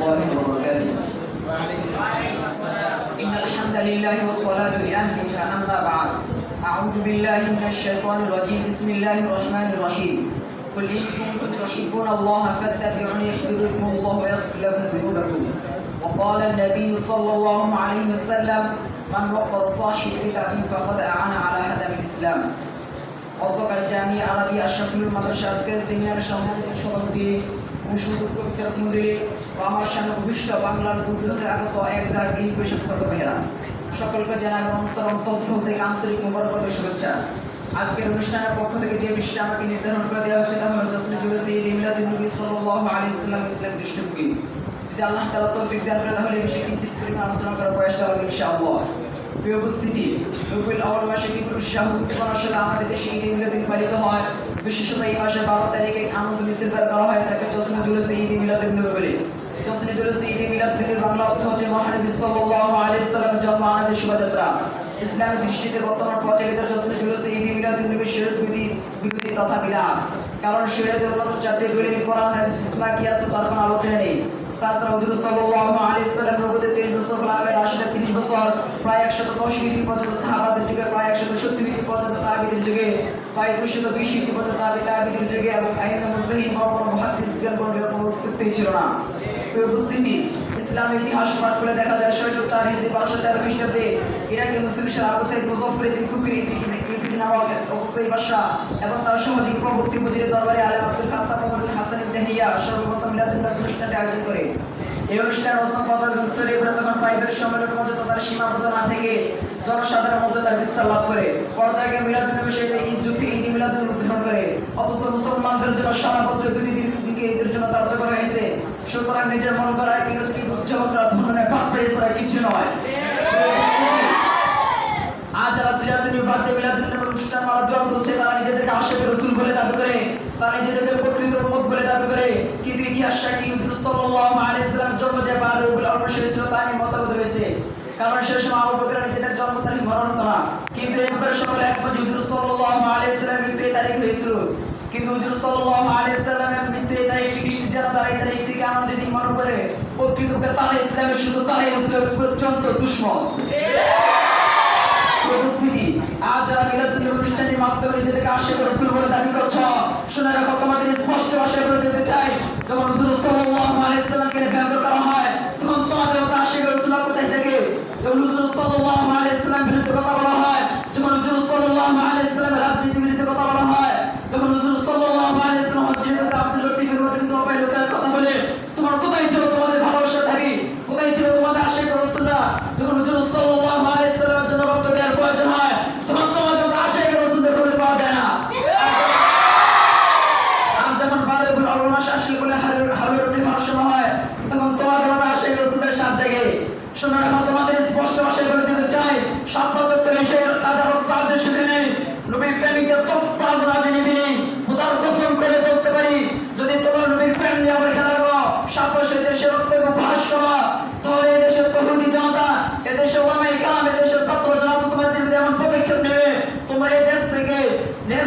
الله وبركاته إن الحمد لله والصلاة لأهلها أما بعد أعوذ بالله من الشيطان الرجيم بسم الله الرحمن الرحيم قل إن كنتم تحبون الله فاتبعوني يحببكم الله ويغفر لكم ذنوبكم وقال النبي صلى الله عليه وسلم من وقر صاحب بدعة فقد أعان على هدم الإسلام অধ্যকার জামি আরবি আশরাফুল মাদ্রাসা আজকের সেমিনারের সম্মানিত সভাপতি ও সুদূর মন্ডলী ও আমার সামনে ভূমিষ্ঠ বাংলার দূরদূরান্তে আগত এক জায়গায় ইনফরমেশন ছাত্র ভাইয়েরা, সকলকে জানাই অন্তর অন্তঃস্থল থেকে আন্তরিক মোবারক শুভেচ্ছা। আজকের অনুষ্ঠানের পক্ষ থেকে যে বিষয়টা আমাকে নির্ধারণ করে দেওয়া হচ্ছে তা হলো জসমি জুলুস ঈদ নবী সাল্লাল্লাহু আলাইহি সাল্লাম ইসলাম দৃষ্টিভঙ্গি যদি আল্লাহ তাআলা তৌফিক দান করে, তাহলে এই বিষয়ে কিঞ্চিত আমাদের দেশে পালিত হয়। বিশেষত এই মাসের বারো তারিখে আনন্দ মিছিল বের করা হয় থাকে জসমি জুলুস ঈদ মিলাদ নবী বলে। জসমি জুলুস ঈদ মিলাদুন বাংলা অর্থ মহানবী সাল্লাল্লাহু আলাইহি সাল্লাম জন্ম আনন্দের শোভাযাত্রা। ইসলামের দৃষ্টিতে বর্তমান প্রচলিত জসমি জুলুস ঈদ মিলাদ নবী শিরক বিধি বিধি তথা বিধান। কারণ শরীয়তের অন্যতম চারটি দলিল কোরআন, হাদিস ইসমা কিয়াস তার কোনো আলোচনা নেই। তাছাড়া হুজুর সাল্লাল্লাহু আলাইহি সাল্লাম নবুতে 23 বছর লাভের আশিটা 30 বছর, প্রায় 110 হিজরি পর্যন্ত সাহাবাদের যুগে, প্রায় 170 হিজরি পর্যন্ত তাবিদের যুগে, প্রায় 220 হিজরি পর্যন্ত তাবি তাবিদের যুগে এবং আইন মুদ্দাহি বড় মুহাদ্দিস গণ কোনো এরকম অস্তিত্বই ছিল না। ইসলামের ইতিহাস পাঠ করে দেখা যায় ছয়শো চার হিজরি বারোশো তেরো খ্রিস্টাব্দে ইরাকে মুসলিম শাহ আবু সাইদ মুজফর কুকরি এবং তার সহযোগী পরবর্তী মুজিরের দরবারে আলেম আব্দুল খাত্তাব হাসান ইবনে সর্বপ্রথম মিলাদুন অনুষ্ঠানটি আয়োজন করে। এই অনুষ্ঠান পদার্থ স্তরে এবারে তখন প্রাইভেট সম্মেলনের মধ্যে তার সীমাবদ্ধ না থেকে জনসাধারণের মধ্যে তার বিস্তার লাভ করে। পর্যায়ে নবী সেই ঈদ যুক্তি ঈদ মিলাদুন উদ্ধারণ করে। অথচ মুসলমানদের জন্য সারা বছর দুটি দিন দিকে ঈদের জন্য ধার্য করা হয়েছে। সুতরাং নিজের মন করা বিরতি উদযাপন করা ধরনের পাত্র এছাড়া কিছু নয়। আজ যারা সিরাতুল বাদে মিলাদুন নবী অনুষ্ঠান মালা জোয়ার বলছে তারা নিজেদেরকে আশেকের রাসূল বলে দাবি করে, তারা নিজেদেরকে প্রকৃত উম্মত বলে দাবি করে। কিন্তু ইতিহাস সাক্ষী হুজুর সাল্লাল্লাহু আলাইহি সাল্লাম জন্ম যে বার রবিউল আউয়াল মাসে তা নিয়ে মতভেদ রয়েছে। কারণ সে সময় আবু বকর নিজেদের জন্ম তারিখ মনে হতো কিন্তু এই ব্যাপারে সকলে একমত হুজুর সাল্লাল্লাহু আলাইহি সাল্লাম মৃত্যু তারিখ হয়েছিল। কিন্তু হুজুর সাল্লাল্লাহু আলাইহি সাল্লামের একটি তারিখ যারা যেন তারা তারিখটিকে আনন্দ দিন মনে করে প্রকৃতপক্ষে তারা ইসলামের শুধু তারাই মুসলিমের প্রচণ্ড দুশ্মন। উপস্থিতি আজ যারা মিলাদুল অনুষ্ঠানের মাধ্যমে নিজেদেরকে আশিক রাসূল বলে দাবি করছ শোনা রাখো তোমাদের স্পষ্ট ভাষায় বলে দিতে চাই যখন হুজুর সাল্লাল্লাহু আলাইহি শোনো রাখো তোমাদের স্পষ্ট ভাষায় বলে দিতে চাই সাত বছর এসে তাজা তাজা সেখানে নবীর প্রেমিকের তপ্তাল রাজে নিবিনি মুদার কসম করে বলতে পারি, যদি তোমার নবীর প্রেম নিয়ে আবার খেলা করো সাত বছর দেশে রক্তকে উপহাস করো, তাহলে এদেশের তহুদি জনতা এদেশে ওলামাই কালাম এদেশের ছাত্র জনতা তোমাদের বিরুদ্ধে এমন পদক্ষেপ নেবে। তোমরা এই দেশ থেকে দেশ